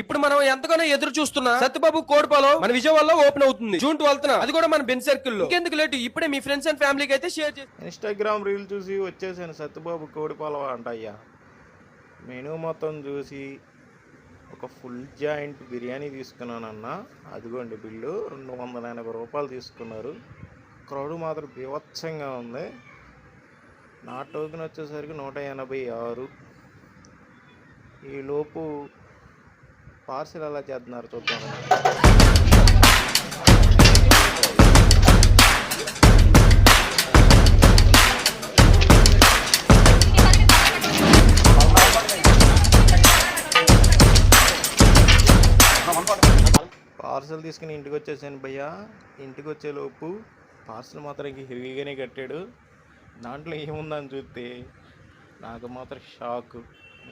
ఇప్పుడు మనం ఎంతగానో ఎదురు చూస్తున్నా సత్యబాబు కోడిపాలో మన విజయవాడలో ఓపెన్ అవుతుంది. జూన్ ట్వెల్త్ అది కూడా మన బెన్ సర్కిల్లో ఇంకెందుకు లేటు? ఇప్పుడే మీ ఫ్రెండ్స్ అండ్ ఫ్యామిలీకి అయితే షేర్ చేసి ఇన్స్టాగ్రామ్ రీల్ చూసి వచ్చేసాను సత్యబాబు కోడిపాలో అంట అయ్యా మెనూ మొత్తం చూసి ఒక ఫుల్ జాయింట్ బిర్యానీ తీసుకున్నానన్న. అదిగోండి బిల్లు. రెండు వందల ఎనభై రూపాయలు తీసుకున్నారు. క్రౌడ్ మాత్రం బీభత్సంగా ఉంది. నా టోకెన్ వచ్చేసరికి నూట ఎనభై ఆరు. ఈలోపు పార్సిల్ ఎలా చేస్తున్నారు చూద్దాం. పార్సల్ తీసుకుని ఇంటికి వచ్చేసాను భయ్యా. ఇంటికి వచ్చేలోపు పార్సల్ మాత్రం ఇంక హెవీగానే కట్టాడు. దాంట్లో ఏముందని చూస్తే నాకు మాత్రం షాక్.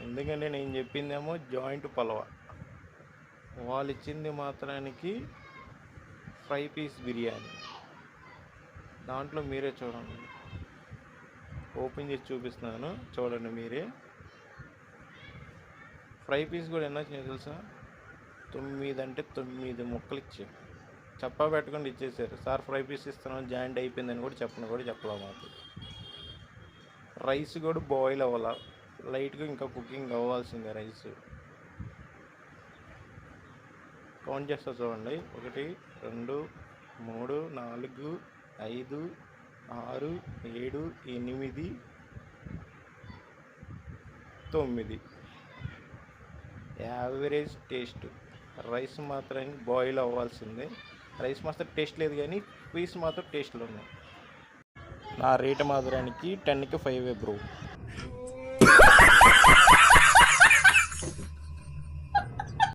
ఎందుకంటే నేను చెప్పిందేమో జాయింట్ పలవ. వాళ్ళు ఇచ్చింది మాత్రానికి ఫ్రై పీస్ బిర్యానీ. దాంట్లో మీరే చూడండి. ఓపెన్ చేసి చూపిస్తున్నాను. చూడండి మీరే. ఫ్రై పీస్ కూడా ఎన్న తెలుసా? తొమ్మిది అంటే తొమ్మిది ముక్కలు ఇచ్చారు. చెప్పా పెట్టకుండా ఇచ్చేసారు. సార్ ఫ్రై పీస్ ఇస్తున్నాం జాయింట్ అయిపోయిందని కూడా చెప్పను కూడా చెప్పలే మాకు. రైస్ కూడా బాయిల్ అవ్వాల. లైట్గా ఇంకా కుకింగ్ అవ్వాల్సిందే రైస్. కౌంట్ చేస్తా చూడండి. ఒకటి రెండు మూడు నాలుగు ఐదు ఆరు ఏడు ఎనిమిది తొమ్మిది. Average taste. రైస్ మాత్రం బాయిల్ అవ్వాల్సిందే. రైస్ మాత్రం టేస్ట్ లేదు కానీ పీస్ మాత్రం టేస్ట్లో ఉన్నాయి. నా రేట్ మాత్రానికి టెన్కి ఫైవ్ బ్రో.